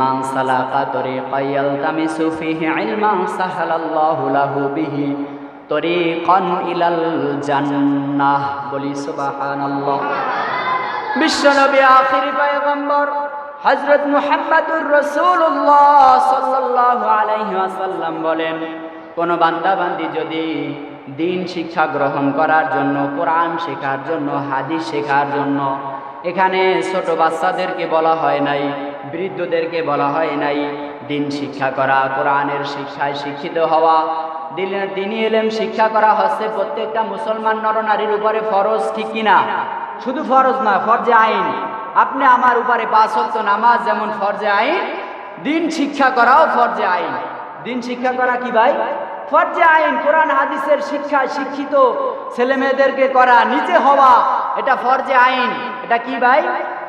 মান সালাকা তরিকা ইয়ালতামিসু ফিহি ইলমান সাহালাল্লাহু লাহু বিহি তরিকান ইলাল জান্নাহ। বলি সুবহানাল্লাহ। বিশ্বনবী আখিরি পয়গম্বর হযরত মুহাম্মদুর রাসূলুল্লাহ সাল্লাল্লাহু আলাইহি ওয়াসাল্লাম বলেন, কোন বান্দা বান্দি যদি দিন শিক্ষা গ্রহণ করার জন্য, কোরআন শেখার জন্য, হাদিস শেখার জন্য এখানে ছোট বাচ্চাদেরকে বলা হয় নাই, বৃদ্ধদেরকে বলা হয় নাই। দিন শিক্ষা করা, কোরআনের শিক্ষায় শিক্ষিত হওয়া। দিনের দিনই এলেম শিক্ষা করা হচ্ছে, প্রত্যেকটা মুসলমান নরনারীর উপরে ফরজ ঠিক কিনা? শুধু ফরজ না, ফরজে আইন। আপনি আমার উপরে পাঁচ ওয়াক্ত নামাজ যেমন ফরজে আইন, দিন শিক্ষা করাও ফরজে আইন। দিন শিক্ষা করা কি ভাই? ফরজে আইন, কোরআন, হাদিসের শিক্ষা শিক্ষিত ছেলে মেয়েদেরকে করা, নিজে হওয়া। এটা ফরজে আইন। এটা কি ভাই?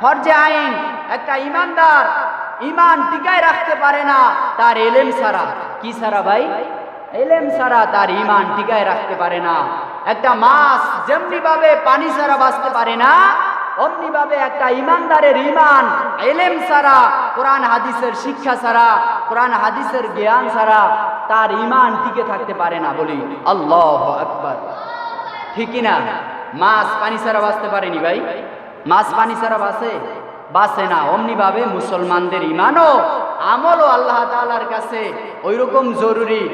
ফরজে আইন। একটা ইমানদার ইমান টিকায় রাখতে পারে না, তার এলেম ছাড়া। কি সারা ভাই? এলেম ছাড়া তার ইমান টিকায় রাখতে পারে না। একটা মাছ যেমনি ভাবে পানি ছাড়া বাঁচতে পারে না অমনি ভাবে একটা ইমানদারের ইমান এলেম ছাড়া, কোরআন হাদিসের শিক্ষা ছাড়া, কোরআন হাদিসের জ্ঞান ছাড়া তার ইমান টিকে থাকতে পারে না বলি। আল্লাহ আকবার। ঠিকই না মাছ পানি ছাড়া বাঁচতে পারেনি ভাই। মাছ পানি ছাড়া বাঁচে? বাঁচে না। অমনিভাবে মুসলমানদের ইমানও, আমলও আল্লাহ তালার কাছে ওইরকম জরুরি।